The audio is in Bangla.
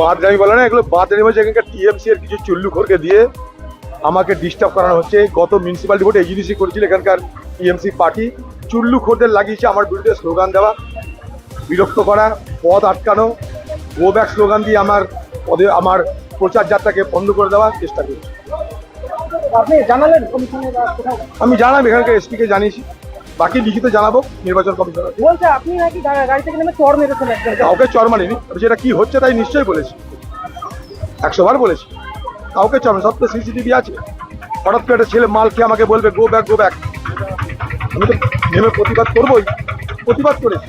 বাদরামি বলে না এগুলো বাদরামি বলছে এখানকার টিএমসি এর কিছু চুল্লুখোরকে দিয়ে আমাকে ডিস্টার্ব করানো হচ্ছে। গত মিউনিসিপালিটি ভোটে এজিডিসি করেছিল এখানকার টিএমসি পার্টি চুল্লুখোরদের লাগিয়েছে আমার বিরুদ্ধে স্লোগান দেওয়া বিরক্ত করা পথ আটকানো গো ব্যাক স্লোগান দিয়ে আমার পদে আমার প্রচার যাত্রাকে বন্ধ করে দেওয়ার চেষ্টা করছে। আপনি জানালেন আমি জানাব এখানকার এসপিকে জানিয়েছি। বাকি লিখিত জানাব নির্বাচন কমিশনার। বলছে আপনি নাকি গাড়ি থেকে নেমে চড় মেরেছেন কাউকে চর মারিনি আমি সেটা কি হচ্ছে তাই নিশ্চয়ই বলেছি। একশো বার বলেছি। কাউকে চর সব তো সিসিটিভি আছে। হঠাৎ করে একটা ছেলে মাল খেয়ে আমাকে বলবে গো ব্যাক গো ব্যাক আমি তো নেমে প্রতিবাদ করবোই প্রতিবাদ করেছি।